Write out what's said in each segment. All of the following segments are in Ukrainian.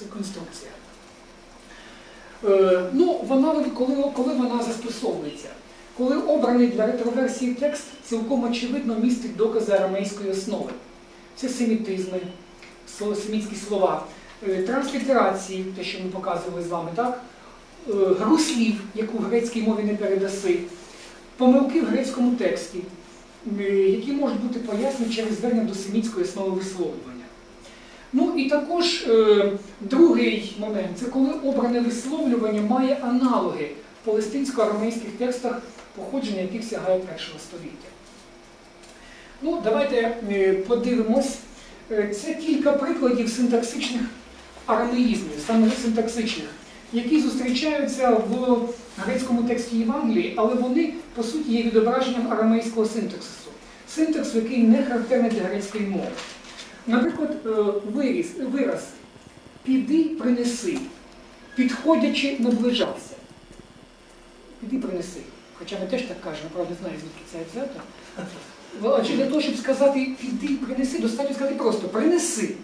реконструкція. Е, ну, вона, коли, коли вона застосовується? Коли обраний для ретроверсії текст цілком очевидно містить докази арамейської основи. Це семітизми, семітські слова, е, транслітерації, те, що ми показували з вами, так? Е, гру слів, яку в грецькій мові не передаси, помилки в грецькому тексті, е, які можуть бути пояснені через звернення до семітської основи висловлювання. Ну і також е, другий момент це коли обране висловлювання має аналоги в палестинсько-арамейських текстах, походження яких сягає першого століття. Ну, Давайте е, подивимось. Е, це кілька прикладів синтаксичних арамеїзмів, саме синтаксичних, які зустрічаються в грецькому тексті Євангелії, але вони, по суті, є відображенням арамейського синтаксису. Синтаксу, який не характерний для грецької мови. Наприклад, е, виріз, вираз піди принеси, підходячи наближався. Піди принеси. Хоча ми теж так кажемо, правда, знаю, звідки це взято. Адже для того, щоб сказати піди, принеси, достатньо сказати просто принеси.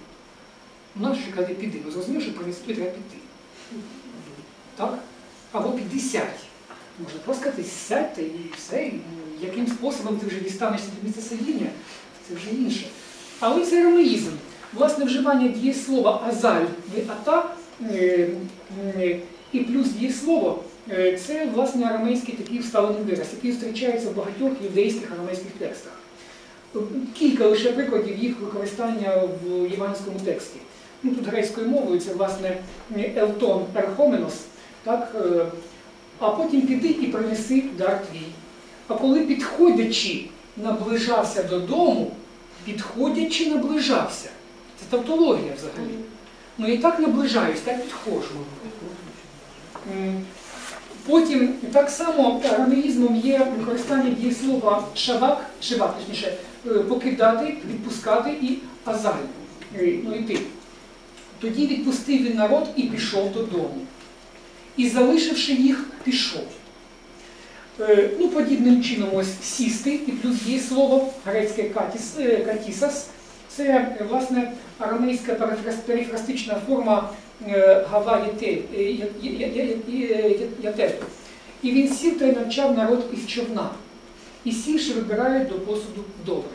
Нащо казати піди? Ну зрозуміло, що принести тобі треба піти. Так? Або піди сядь. Можна просто сказати, сядьте і все, і яким способом ти вже дістанешся до місця сидіння, це вже інше. Але це ромеїзм. Власне, вживання дієслова азаль в ата е, е, і плюс дієслово е, це власне арамейський такий вставлений вираз, який зустрічається в багатьох юдейських арамейських текстах. Кілька лише прикладів їх використання в євангельському тексті. Ну, Тут грецькою мовою це власне Елтон Ерхоменос, так, а потім піди і принеси дар твій. А коли підходячи, наближався додому, підходячи, наближався. Це тавтологія взагалі. Ну і так наближаюсь, так підходжу. Потім так само арамеїзмом є використання дієслова шавак, шивак, точніше, покидати, відпускати і азаль. Ну, йти. Тоді відпустив він народ і пішов додому. І залишивши їх, пішов. Ну, Подібним чином ось сісти, і плюс є слово грецьке катіс, катісас. Це, власне, арамейська перифрастична форма гава ятель. І він сів та й навчав народ із човна. І сівши вибирають до посуду добре.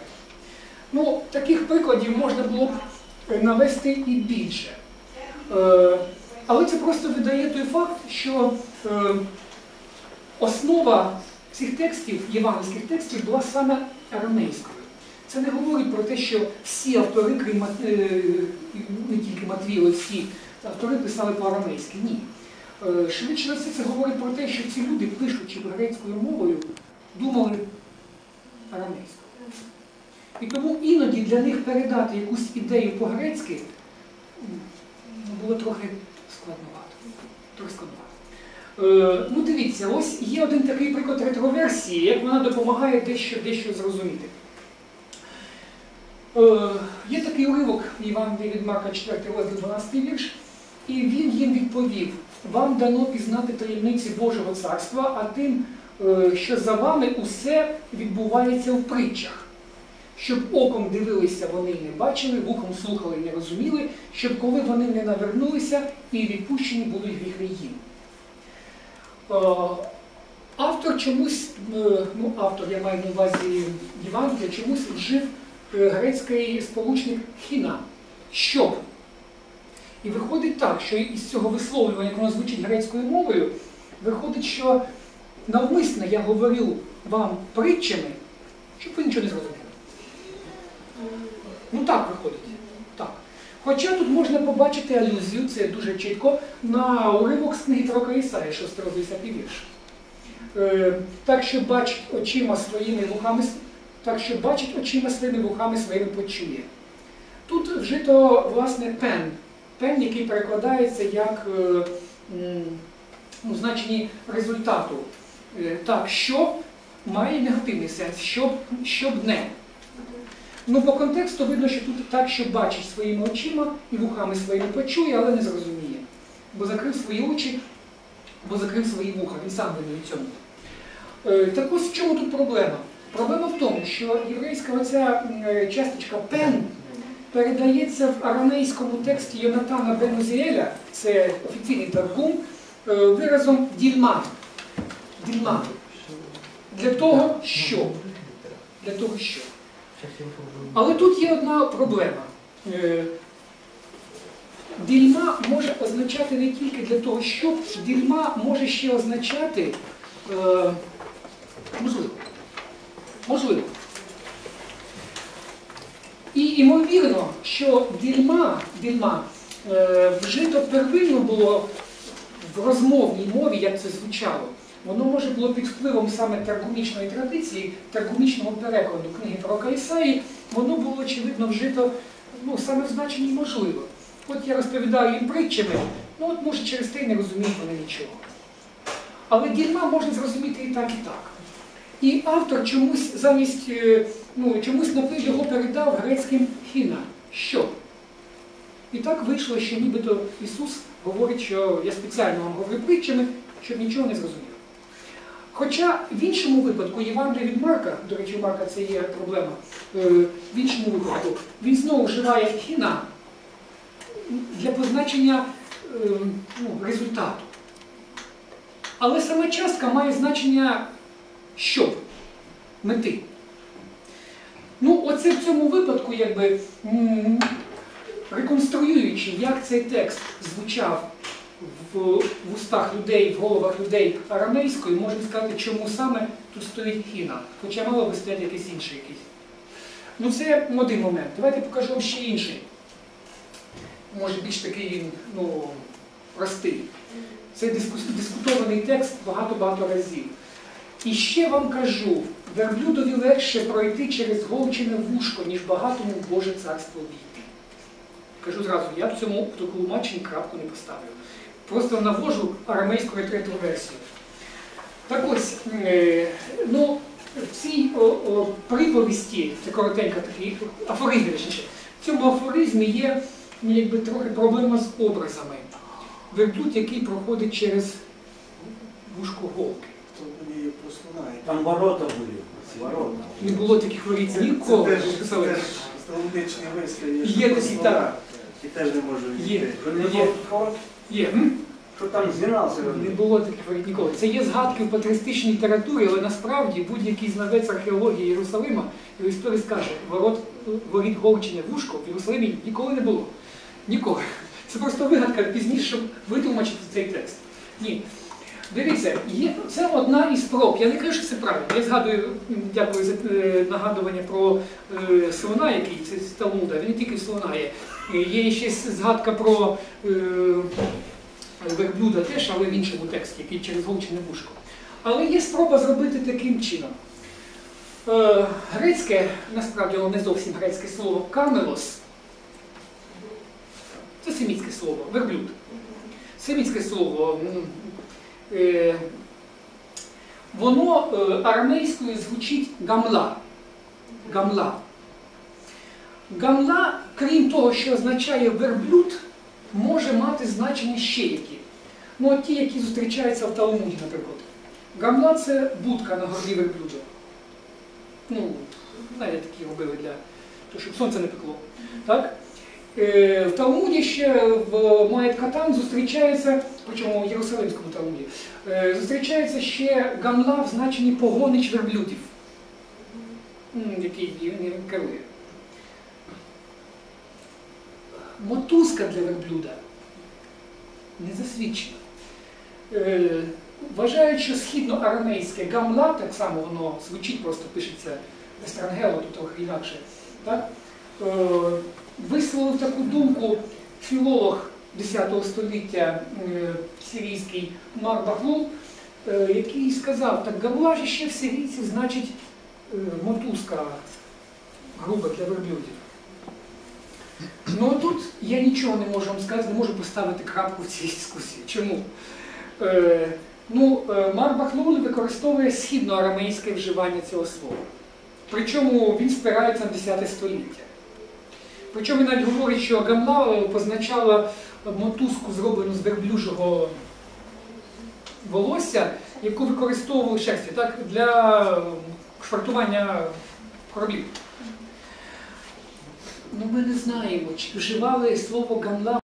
Ну, Таких прикладів можна було б навести і більше. Але це просто видає той факт, що основа цих текстів, євангельських текстів, була саме арамейською. Це не говорить про те, що всі автори, крім не тільки Матвій, всі автори писали по-арамейськи. Ні. Швидше за все, це говорить про те, що ці люди, пишучи грецькою мовою, думали арамейською. І тому іноді для них передати якусь ідею по-грецьки було трохи складновато. Трохи складновато. Е, ну, дивіться, ось є один такий приклад ретроверсії, як вона допомагає дещо дещо зрозуміти. Е, є такий уривок Євангелії від Марка 4 розділ 12 вірш, і він їм відповів: вам дано пізнати таємниці Божого царства, а тим, е, що за вами усе відбувається в притчах. Щоб оком дивилися, вони і не бачили, вухом слухали і не розуміли, щоб коли вони не навернулися і відпущені будуть гріхи їм. Автор чомусь, ну автор, я маю на увазі Євангелія, чомусь вжив грецький сполучник хіна. Щоб. І виходить так, що із цього висловлювання, як воно звучить грецькою мовою, виходить, що навмисно я говорю вам притчами, щоб ви нічого не зрозуміли. Ну так виходить. Хоча тут можна побачити алюзію, це дуже чітко, на уривок з книги Пророка Ісаї, 6 розділ вірш. Е, так, що бачить очима своїми вухами, так, що бачить очима своїми вухами своїми почує. Тут вжито, власне, пен. Пен, який перекладається як е, ну, значенні результату. Е, так, що має негативний сенс, щоб, щоб не. Ну, по контексту видно, що тут так, що бачить своїми очима і вухами своїми почує, але не зрозуміє. Бо закрив свої очі, бо закрив свої вуха, він сам винний в цьому. Е, так ось в чому тут проблема? Проблема в тому, що єврейська оця часточка пен передається в арамейському тексті Йонатана Бенузіеля, це офіційний таргум, е, виразом дільма. Дільма. Для того, що. Для того, що. Але тут є одна проблема. Е, Дільма може означати не тільки для того, що дільма може ще означати е, можливо. Можливо. І ймовірно, що дільма, дільма е, вжито первинно було в розмовній мові, як це звучало. Воно може було під впливом саме таргумічної традиції, таргумічного перекладу книги про Ісаї, воно було очевидно вжито ну, саме в значенні можливо. От я розповідаю їм притчами, ну от може через те й не розуміють вони нічого. Але дільма можна зрозуміти і так, і так. І автор чомусь замість, е, ну, чомусь напив його передав грецьким хіна. Що? І так вийшло, що нібито Ісус говорить, що я спеціально вам говорю притчами, щоб нічого не зрозумів. Хоча в іншому випадку Євангелія від Марка, до речі, Марка це є проблема, е, в іншому випадку він знову вживає хіна для позначення е, ну, результату. Але сама частка має значення що? Мети. Ну, оце в цьому випадку, якби реконструюючи, як цей текст звучав в, в устах людей, в головах людей арамейською, можемо сказати, чому саме тут стоїть хіна. Хоча мало би стояти якийсь інший якийсь. Ну, це один момент. Давайте покажу вам ще інший. Може більш такий ну, простий. Це дискутований текст багато-багато разів. І ще вам кажу, верблюдові легше пройти через голчине вушко, ніж багатому Боже царство війти. Кажу зразу, я в цьому тлумаченні крапку не поставлю. Просто навожу арамейську ретрету версію. Так ось, е, ну, в цій о, о, приповісті, це коротенько такий афоризм, в цьому афоризмі є ну, якби, трохи проблема з образами. Верблюд, який проходить через вушко голки. Там ворота були. Ворота. Не було таких воріт Це, ніколи. Є такі, так. І теж не можу Є. Є. Що там змінався? Не було таких ніколи. Це є згадки в патристичній літературі, але насправді будь-який знавець археології Єрусалима і історії скаже, ворот, воріт Голчиня вушко в Єрусалимі ніколи не було. Ніколи. Це просто вигадка пізніше, щоб витлумачити цей текст. Ні. Дивіться, є, це одна із проб. Я не кажу, що це правильно. Я згадую, дякую за е, нагадування про е, слона, який це з Талмуда. Він не тільки слона є. Е, Є ще згадка про е, верблюда теж, але в іншому тексті, який через голчине вушко. Але є спроба зробити таким чином. Е, грецьке, насправді воно не зовсім грецьке слово камелос. Це семітське слово, верблюд. Семітське слово. Воно арамейською звучить гамла. Гамла. Гамла, крім того, що означає верблюд, може мати значення ще які. Ну, от ті, які зустрічаються в Талмуді, наприклад. Гамла це будка на горлі верблюда. Ну, знаєте, такі робили для того, щоб сонце не пекло. Так? Е, В Талмуді ще в Моед Катан зустрічається, причому в Єрусалимському Талмуді, е, зустрічається ще гамла в значенні погонич верблюдів, який він керує. Мотузка для верблюда не засвідчена. Е, Вважають, що східноарамейське гамла, так само воно звучить, просто пишеться естрангело, тут трохи інакше. Так? Е, Висловив таку думку філолог X століття е, сирійський Мар Бахлул, е, який сказав, так гамла ще в сирійців значить мотузка груба для верблюдів. Ну тут я нічого не можу вам сказати, не можу поставити крапку в цій дискусії. Чому? Е, ну, е, Мар Бахлул використовує східноарамейське вживання цього слова. Причому він спирається на 10 століття. Причому він навіть говорить, що гамла е, позначала мотузку, зроблену з верблюжого волосся, яку використовували шерсті так, для швартування кораблів. Ну ми не знаємо, чи вживали слово гамла